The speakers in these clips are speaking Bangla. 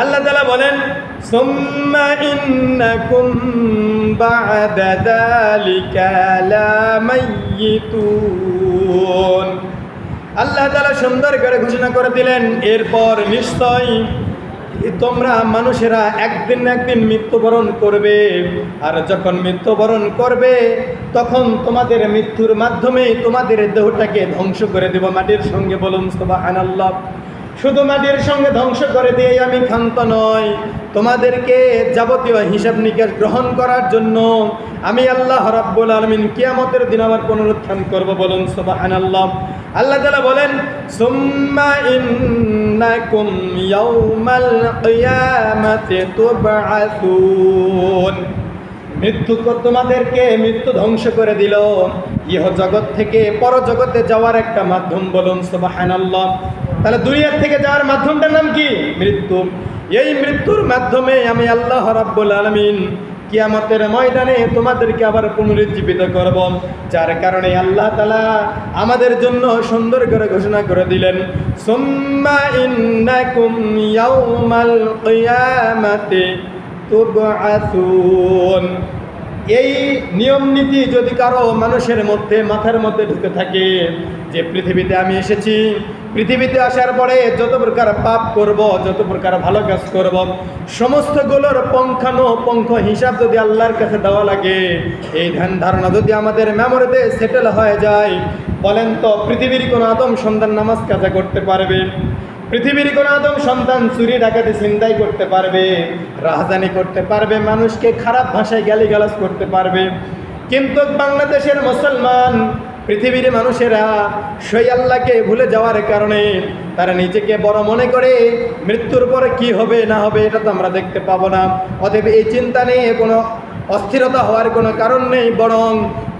আল্লাহ তালা বলেন আল্লাহ তালা সুন্দর করে ঘোষণা করে দিলেন, এরপর নিশ্চয় তোমরা মানুষেরা একদিন না একদিন মৃত্যুবরণ করবে। আর যখন মৃত্যুবরণ করবে, তখন তোমাদের মৃত্যুর মাধ্যমে তোমাদের দেহটাকে ধ্বংস করে দেব। মাটির সঙ্গে বলুন, সুবহানাল্লাহ। শুধু মাটির সঙ্গে ধ্বংস করে দিয়ে আমি ক্ষান্ত নয় তোমাদেরকে যাবতীয় হিসাব নিকাশ গ্রহণ করার জন্য আমি আল্লাহ রাব্বুল আলমিন কিয়ামতের দিন আমার পুনরুত্থান করব বলুন সুবাহান আল্লাহ আল্লাহ তালা বলেন, সুম্মা ইন্নাকুম ইয়াউমাল কিয়ামাতি তুবআসুন। মৃত্যু তোমাদেরকে, মৃত্যু ধ্বংস করে দিল। ইহ জগৎ থেকে পর জগতে যাওয়ার একটা মাধ্যম বলুন, সুবহানাল্লাহ। তাহলে দুনিয়ার থেকে যাওয়ার মাধ্যমটার নাম কি? মৃত্যু। এই মৃত্যুর মাধ্যমে আমি আল্লাহ রাব্বুল আলামিন কিয়ামতের ময়দানে তোমাদেরকে আবার পুনরুজ্জীবিত করব, যার কারণে আল্লাহ তালা আমাদের জন্য সুন্দর করে ঘোষণা করে দিলেন, সুম্মা ইন্নাকুম ইয়াউমাল তুবআসুন এই নিয়ম নীতি যদি কারও মানুষের মধ্যে, মাথার মধ্যে ঢুকে থাকে যে পৃথিবীতে আমি এসেছি, পৃথিবীতে আসার পরে যত প্রকার পাপ করব, যত প্রকার ভালো কাজ করব সমস্তগুলোর পঙ্খানো পঙ্খ হিসাব যদি আল্লাহর কাছে দেওয়া লাগে, এই ধ্যান ধারণা যদি আমাদের মেমোরিতে সেটেল হয়ে যায়, বলেন তো পৃথিবীর কোনো আদম সন্তান নামাজ কাজা করতে পারবে? পৃথিবীর কোন আদম সন্তান চুরি ডাকাতি চিন্তাই করতে পারবে রাজধানী করতে পারবে, মানুষকে খারাপ ভাষায় গালিগালাজ করতে পারবে। কিন্তু বাংলাদেশের মুসলমান, পৃথিবীর মানুষেরা সেই আল্লাহকে ভুলে যাওয়ার কারণে তারা নিজেকে বড় মনে করে, মৃত্যুর পরে কি হবে, না হবে, এটা তো আমরা দেখতে পাবো না। অতএব এই চিন্তা নিয়ে কোনো অস্থিরতা হওয়ার কোনো কারণ নেই, বরং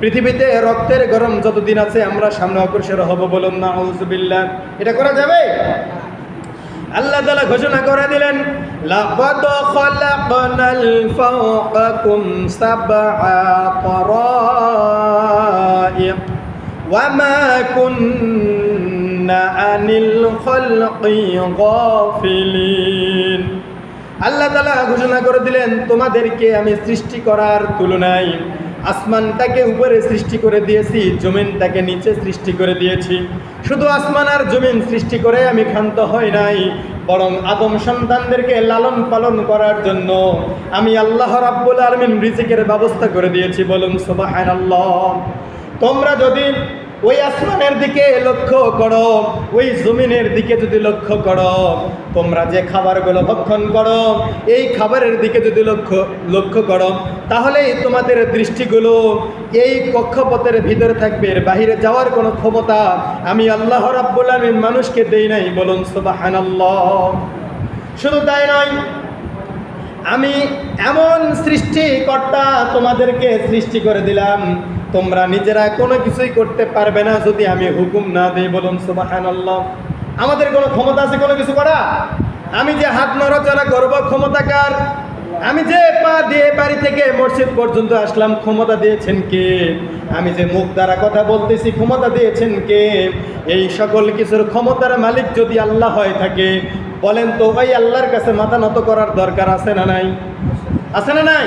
পৃথিবীতে রক্তের গরম যতদিন আছে আমরা সামনে অগ্রসর হব বলুন না এটা করা যাবে? ঘোষণা করে দিলেন, লাকাদ খালাকনাল ফাওকাকুম সাবআ তারাইক ওয়ামা কুন্না আনিল খালকি আল্লাহ তালা ঘোষণা করে দিলেন, তোমাদেরকে আমি সৃষ্টি করার তুলনায় আসমানটাকে উপরে সৃষ্টি করে দিয়েছি, জমিনটাকে নিচে সৃষ্টি করে দিয়েছি। শুধু আসমান আর জমিন সৃষ্টি করে আমি ক্ষান্ত হই নাই, বরং আদম সন্তানদেরকে লালন পালন করার জন্য আমি আল্লাহ রাব্বুল আলমিন রিজিকের ব্যবস্থা করে দিয়েছি। বলুন সোবাহ তোমরা যদি ওই আসমানের দিকে লক্ষ্য করো, ওই জমিনের দিকে যদি লক্ষ্য করো, তোমরা যে খাবারগুলো ভক্ষণ করো, এই খাবারের দিকে যদি লক্ষ্য লক্ষ্য করো, তাহলেই তোমাদের দৃষ্টিগুলো এই কক্ষপথের ভিতরে থাকবে। বাহিরে যাওয়ার কোনো ক্ষমতা আমি আল্লাহ রাব্বুল আলামিন মানুষকে দেই নাই, বলুন সুবহানাল্লাহ। শুধু তাই নয়, আমি এমন সৃষ্টিকর্তা তোমাদেরকে সৃষ্টি করে দিলাম তোমরা নিজেরা কোনো কিছুই করতে পারবে না যদি আমি হুকুম না দিই বলুন সুবহানাল্লাহ। আমাদের কোনো ক্ষমতা আছে কোনো কিছু করা আমি যে হাত নড়াচড়া করব ক্ষমতাকার, আমি যে পা দিয়ে বাড়ি থেকে মসজিদ পর্যন্ত আসলাম, ক্ষমতা দিয়েছেন কে? আমি যে মুখ দ্বারা কথা বলতেছি, ক্ষমতা দিয়েছেন কে? এই সকল কিছুর ক্ষমতার মালিক যদি আল্লাহ হয়ে থাকে, বলেন তো ওই আল্লাহর কাছে মাথা নত করার দরকার আছে না নাই? আছে না নাই?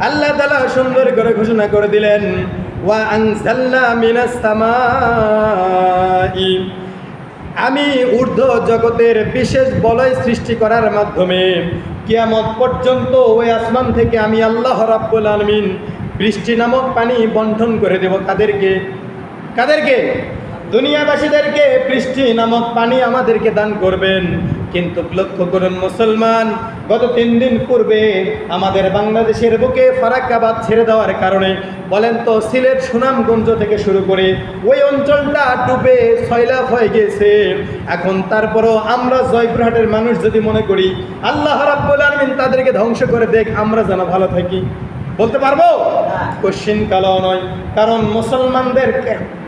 আল্লাহ তালা সুন্দর করে ঘোষণা করে দিলেন, ওয়া আমি ঊর্ধ্ব জগতের বিশেষ বলয় সৃষ্টি করার মাধ্যমে কিয়ামত পর্যন্ত ওই আসমান থেকে আমি আল্লাহ রাব্বুল আলমিন বৃষ্টি নামক পানি বন্টন করে দেব। কাদেরকে? কাদেরকে? দুনিয়াবাসীদেরকে বৃষ্টি নামক পানি আমাদেরকে দান করবেন। কিন্তু লক্ষ্য করুন মুসলমান, গত তিন দিন পূর্বে আমাদের বাংলাদেশের বুকে ফারাক্কাবাদ ছেড়ে দেওয়ার কারণে, বলেন তো সিলেট সুনামগঞ্জ থেকে শুরু করে ওই অঞ্চলটা ডুবে সয়লাভ হয়ে গেছে এখন তারপরও আমরা জয়পুরহাটের মানুষ যদি মনে করি, আল্লাহ রাব্বুল আলমিন তাদেরকে ধ্বংস করে দেখ, আমরা যেন ভালো থাকি। বলতে পারব? কালও নয়। কারণ মুসলমানদের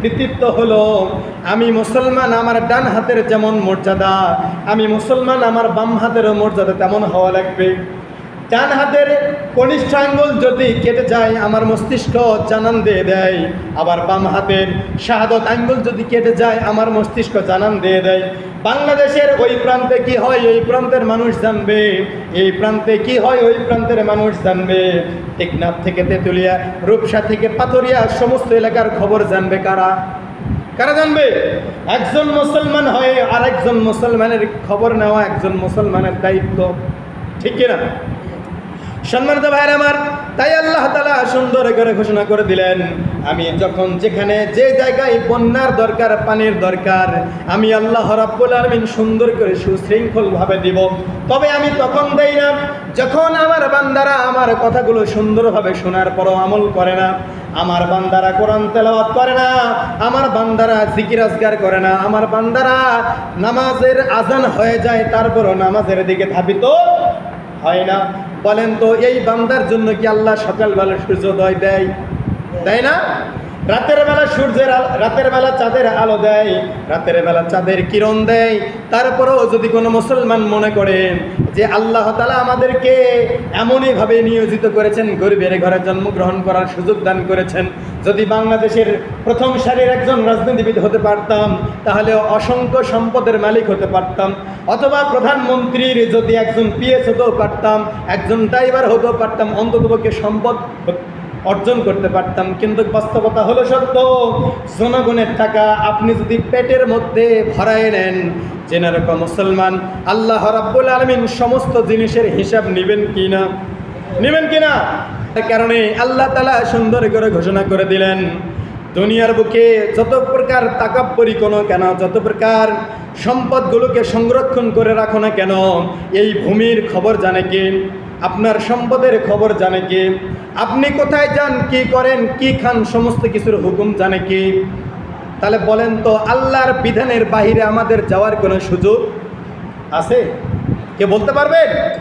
কৃতিত্ব হলো, আমি মুসলমান আমার ডান হাতের যেমন মর্যাদা, আমি মুসলমান আমার বাম হাতেরও মর্যাদা তেমন হওয়া লাগবে। ডান হাতের কনিষ্ঠ আঙ্গুল যদি কেটে যায়, আমার মস্তিষ্ক জানান দিয়ে দেয়। আবার বাম হাতের শাহাদত আঙ্গুল যদি কেটে যায়, আমার মস্তিষ্ক জানান দিয়ে দেয়। বাংলাদেশের ওই প্রান্তে কি হয়, ওই প্রান্তের মানুষ জানবে। এই প্রান্তে কি হয়, ওই প্রান্তের মানুষ জানবে। টেকনাফ থেকে তেঁতুলিয়া, রূপসা থেকে পাথরিয়া, সমস্ত এলাকার খবর জানবে কারা? কারা জানবে? একজন মুসলমান হয়ে আরেকজন মুসলমানের খবর নেওয়া একজন মুসলমানের দায়িত্ব, ঠিক কিনা? সম্মানিত ভাইয়ের আমার তাই আল্লাহ তালা সুন্দর করে ঘোষণা করে দিলেন, আমি যখন যেখানে যে জায়গায় বন্যার দরকার, পানির দরকার, আমি আল্লাহ রাব্বুল আলমিন সুন্দর করে সুশৃঙ্খলভাবে দিব। তবে আমি তখন দেই না, যখন আমার বান্দারা আমার কথাগুলো সুন্দরভাবে শোনার পরও আমল করে না, আমার বান্দারা কোরআন তেলাওয়াত করে না, আমার বান্দারা জিকির আজগার করে না, আমার বান্দারা নামাজের আজান হয়ে যায়, তারপরও নামাজের দিকে ধাবিত হয় না। বলেন তো এই বান্দার জন্য কি আল্লাহ সকালবেলা সূর্যোদয় দেয়? তাই না? রাতের বেলা সূর্যের রাতের বেলা চাঁদের আলো দেয়, রাতের বেলা চাঁদের কিরণ দেয়। তারপরেও যদি কোনো মুসলমান মনে করেন যে আল্লাহ তালা আমাদেরকে এমনইভাবে নিয়োজিত করেছেন, গরিবের ঘরে জন্মগ্রহণ করার সুযোগ দান করেছেন, যদি বাংলাদেশের প্রথম সারির একজন রাজনীতিবিদ হতে পারতাম তাহলে অসংখ্য সম্পদের মালিক হতে পারতাম। অথবা প্রধানমন্ত্রীর যদি একজন পিএস হতেও পারতাম, একজন ড্রাইভার হতেও পারতাম, অন্ততপক্ষে সম্পদ অর্জন করতে পারতাম। কিন্তু বাস্তবতা হলো সত্য, জনগণের টাকা আপনি যদি পেটের মধ্যে ভরায় নেন জেনারকম মুসলমান, আল্লাহ রাব্বুল আলমিন সমস্ত জিনিসের হিসাব নেবেন কি না নেবেন কি না কারণে আল্লাহ তালা সুন্দর করে ঘোষণা করে দিলেন, দুনিয়ার বুকে যত প্রকার তাকাব্বরি কোনো কেন, যত প্রকার সম্পদগুলোকে সংরক্ষণ করে রাখো না কেন, এই ভূমির খবর জানে কে? আপনার সম্পদের খবর জানে কে? আপনি কোথায় যান, কি করেন, কি খান, সমস্ত কিছুর হুকুম জানে কে? তাহলে বলেন তো, আল্লাহর বিধানের বাহিরে আমাদের যাওয়ার কোনো সুযোগ আছে? কে বলতে পারবেন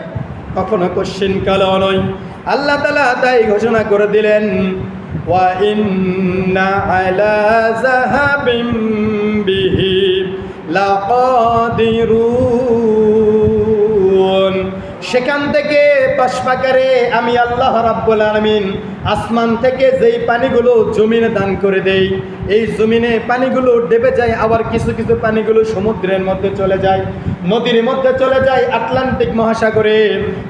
কখনো কোশ্চিন কাল নয়। আল্লাহ তালা তাই ঘোষণা করে দিলেন বিহি লাকাদিরুন। সেখান থেকে পাশপাকারে আমি আল্লাহ রাব্বুল আলমিন আসমান থেকে যেই পানিগুলো জমিনে দান করে দেই, এই জমিনে পানিগুলো ডেবে যায়, আবার কিছু কিছু পানিগুলো সমুদ্রের মধ্যে চলে যায়, নদীর মধ্যে চলে যায়, আটলান্টিক মহাসাগরে,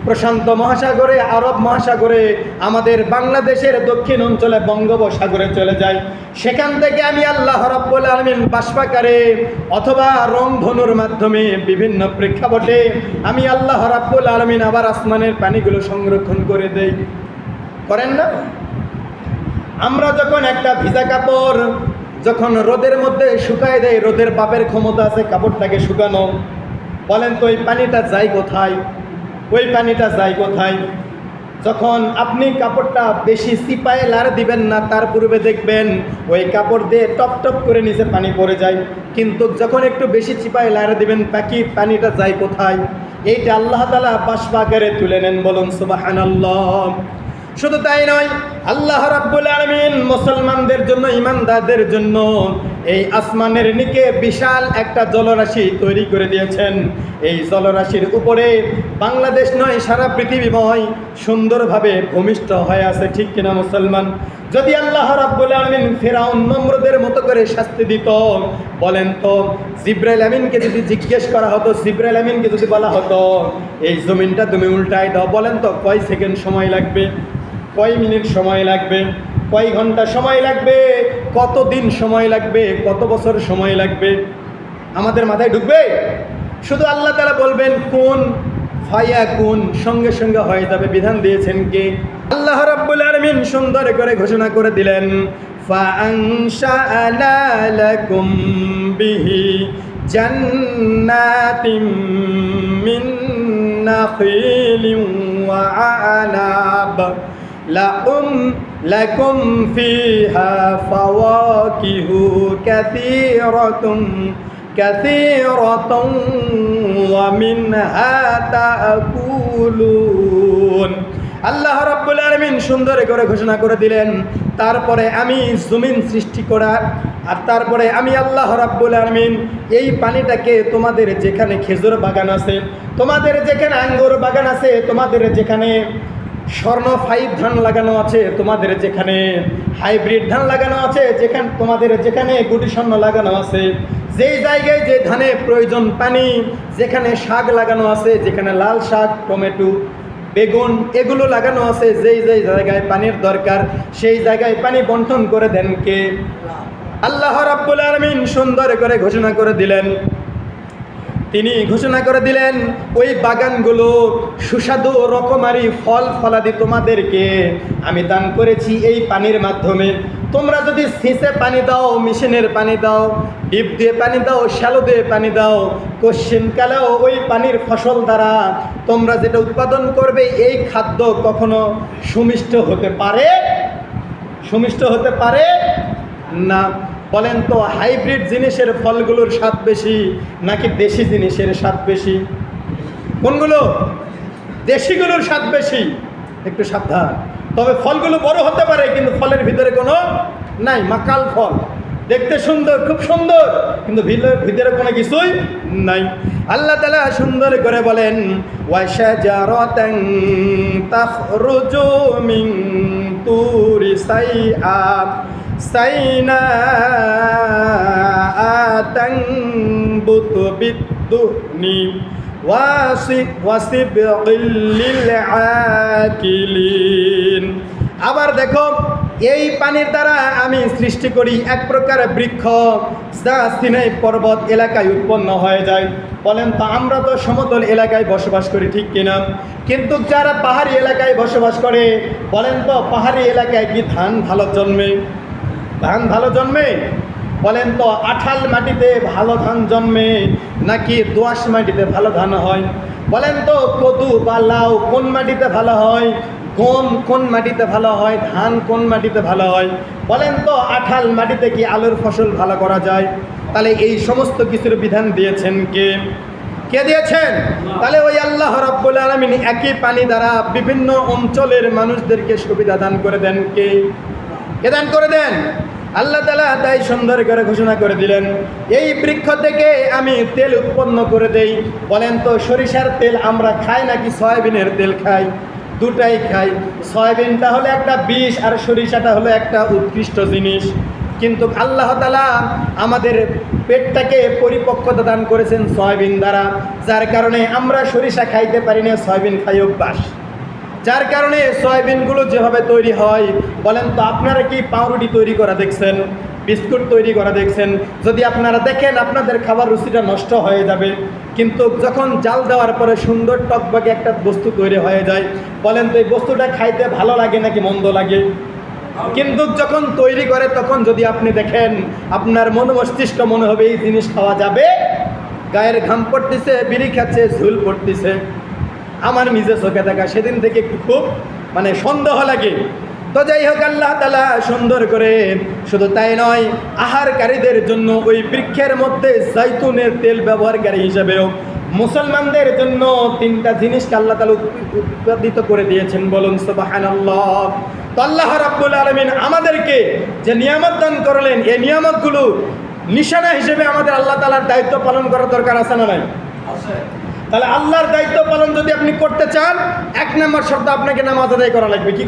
প্রশান্ত মহাসাগরে, আরব মহাসাগরে, আমাদের বাংলাদেশের দক্ষিণ অঞ্চলে বঙ্গোপসাগরে চলে যায়। সেখান থেকে আমি আল্লাহ রাব্বুল আলমিন বাষ্পাকারে অথবা রংধনুর মাধ্যমে বিভিন্ন প্রেক্ষাপটে আমি আল্লাহ রাব্বুল আলমিন আবার আসমানের পানিগুলো সংরক্ষণ করে দেই। করেন না? আমরা যখন একটা ভিজা কাপড় যখন রোদের মধ্যে শুকায় দেয় রোদের বাপের ক্ষমতা আছে কাপড়টাকে শুকানো। বলেন তো ওই পানিটা যায় কোথায়? ওই পানিটা যায় কোথায়? যখন আপনি কাপড়টা বেশি সিপায়ে লার দিবেন না, তার পূর্বে দেখবেন ওই কাপড় দিয়ে টপ টপ করে নিচে পানি পড়ে যায়। কিন্তু যখন একটু বেশি চিপায় লার দিবেন, বাকি পানিটা যায় কোথায়? এইটা আল্লাহ তালা বাসবাগারে তুলে নেন বলুন সুবাহান শুধু তাই নয় আল্লাহ রাব্বুল আলমিন মুসলমানদের জন্য ইমানদারদের জন্য এই আসমানের নিকে বিশাল একটা জলরাশি তৈরি করে দিয়েছেন। এই জলরাশির উপরে বাংলাদেশ নয়, সারা পৃথিবীময় সুন্দরভাবে ভূমিষ্ঠ হয়ে আছে, ঠিক কিনা মুসলমান? যদি আল্লাহ রাব্বুল আলমিন ফেরাউন নম্রদের মতো করে শাস্তি দিত, বলেন তো, জিব্রাইল আমিনকে যদি জিজ্ঞেস করা হতো, জিব্রাইল আমিনকে যদি বলা হতো, এই জমিনটা তুমি উল্টাই দাও, বলেন তো, কয় সেকেন্ড সময় লাগবে? কয় মিনিট সময় লাগবে? কয় ঘণ্টা সময় লাগবে? কত দিন সময় লাগবে? কত বছর সময় লাগবে? আমাদের মাথায় ঢুকবে? শুধু আল্লাহ তারা বলবেন, কোন ফায়া কোন সঙ্গে সঙ্গে হয়ে যাবে? বিধান দিয়েছেন কে? আল্লাহ রাব্বুল আলমিন সুন্দর করে ঘোষণা করে দিলেন বিহি জান্নাতিম মিন নাখিলিম আনাব। লাকুম লাকুম ফিহা ফাওয়াকিহু কাসীরাতুম কাসীরাতুম ওয়া মিনহা তাকুলুন। আল্লাহ রাব্বুল আলামিন সুন্দর করে ঘোষণা করে দিলেন, তারপরে আমি জমিন সৃষ্টি করার আর তারপরে আমি আল্লাহ রাব্বুল আলামিন এই পানিটাকে তোমাদের যেখানে খেজুর বাগান আছে, তোমাদের যেখানে আঙ্গুর বাগান আছে, তোমাদের যেখানে স্বর্ণ ফাইভ ধান লাগানো আছে তোমাদের যেখানে, হাইব্রিড ধান লাগানো আছে যেখানে তোমাদের যেখানে গুটি স্বর্ণ লাগানো আছে। যেই জায়গায় যে ধানে প্রয়োজন পানি, যেখানে শাক লাগানো আছে, যেখানে লাল শাক, টমেটো, বেগুন, এগুলো লাগানো আছে, যেই যেই জায়গায় পানির দরকার, সেই জায়গায় পানি বন্টন করে দেন কে? আল্লাহ রাব্বুল আলামিন সুন্দর করে ঘোষণা করে দিলেন তিনি ঘোষণা করে দিলেন, ওই বাগানগুলো সুস্বাদু রকমারি ফল ফলাদি তোমাদেরকে আমি দান করেছি এই পানির মাধ্যমে। তোমরা যদি সিঁচে পানি দাও, মেশিনের পানি দাও, ডিপ দিয়ে পানি দাও, শ্যালো দিয়ে পানি দাও কালেও ওই পানির ফসল দ্বারা তোমরা যেটা উৎপাদন করবে, এই খাদ্য কখনো সুমিষ্ট হতে পারে? সুমিষ্ট হতে পারে না। বলেন তো, হাইব্রিড জিনিসের ফলগুলোর স্বাদ বেশি নাকি দেশি জিনিসের স্বাদ বেশি? কোনগুলো? দেশিগুলোর স্বাদ বেশি। একটু সাবধান। তবে ফলগুলো বড় হতে পারে, কিন্তু ফলের ভিতরে কোনো নাই। মাকাল ফল। দেখতে সুন্দর, খুব সুন্দর, কিন্তু ভিতরে কোনো কিছুই নাই। আল্লাহ তালা সুন্দর করে বলেন ওয়াশাজারাতান তুরি বিদ্দুনি ওয়াসিব ওয়াসিব লিল আকিলিন আবার দেখো, এই পানির দ্বারা আমি সৃষ্টি করি এক প্রকার বৃক্ষ যা সিনাই পর্বত এলাকায় উৎপন্ন হয়ে যায়। বলেন তো, আমরা তো সমতল এলাকায় বসবাস করি, ঠিক কিনা? কিন্তু যারা পাহাড়ি এলাকায় বসবাস করে, বলেন তো, পাহাড়ি এলাকায় কি ধান ভালো জন্মে? ধান ভালো জন্মে? বলেন তো, আঠাল মাটিতে ভালো ধান জন্মে নাকি দোআঁশ মাটিতে ভালো ধান হয়? বলেন তো, কদু বা লাউ কোন মাটিতে ভালো হয়? গম কোন মাটিতে ভালো হয়? ধান কোন মাটিতে ভালো হয়? বলেন তো, আঠাল মাটিতে কি আলুর ফসল ভালো করা যায়? তাহলে এই সমস্ত কিছুর বিধান দিয়েছেন কে? কে দিয়েছেন? তাহলে ওই আল্লাহ রব্বুল আলমিন একই পানি দ্বারা বিভিন্ন অঞ্চলের মানুষদেরকে সুবিধা দান করে দেন কে? কে দান করে দেন? আল্লাহ তালা তাই সুন্দর করে ঘোষণা করে দিলেন, এই বৃক্ষ থেকে আমি তেল উৎপন্ন করে দেই। বলেন তো, সরিষার তেল আমরা খাই নাকি সয়াবিনের তেল খাই? দুটাই খাই। সয়াবিনটা হলো একটা বিষ আর সরিষাটা হলো একটা উৎকৃষ্ট জিনিস। কিন্তু আল্লাহ তালা আমাদের পেটটাকে পরিপক্কতা দান করেছেন সয়াবিন দ্বারা, যার কারণে আমরা সরিষা খাইতে পারি না, সয়াবিন খাই অভ্যাস। যার কারণে সয়াবিনগুলো যেভাবে তৈরি হয়, বলেন তো আপনারা কি পাউরুটি তৈরি করা দেখছেন, বিস্কুট তৈরি করা দেখছেন? যদি আপনারা দেখেন আপনাদের খাবার রুচিটা নষ্ট হয়ে যাবে, কিন্তু যখন জাল দেওয়ার পরে সুন্দর টকবাগে একটা বস্তু তৈরি হয়ে যায়, বলেন তো এই বস্তুটা খাইতে ভালো লাগে নাকি মন্দ লাগে? কিন্তু যখন তৈরি করে তখন যদি আপনি দেখেন আপনার মন মস্তিষ্ক মনে হবে এই জিনিস খাওয়া যাবে, গায়ের ঘাম পড়তেছে, বিড়ি খাচ্ছে, ঝুল পড়তেছে। আমার নিজে চোখে দেখা, সেদিন থেকে একটু খুব মানে সন্দেহ লাগে। তো যাই হোক, আল্লাহ তালা সুন্দর করে শুধু তাই নয়, আহারকারীদের জন্য ওই বৃক্ষের মধ্যে জাইতুনের তেল ব্যবহারকারী হিসেবেও মুসলমানদের জন্য তিনটা জিনিসকে আল্লাহ তালা উৎপাদিত করে দিয়েছেন বলুন সুবাহান তো আল্লাহ রাব্বুল আলমিন আমাদেরকে যে নিয়ামত দান করলেন, এই নিয়ামতগুলো নিশানা হিসেবে আমাদের আল্লাহ তালার দায়িত্ব পালন করার দরকার আছে না নাই? তাহলে আল্লাহর দায়িত্ব পালন যদি আপনি করতে চান, এক নম্বর শর্ত আপনাকে নামাজ আদায় করা লাগবে। কি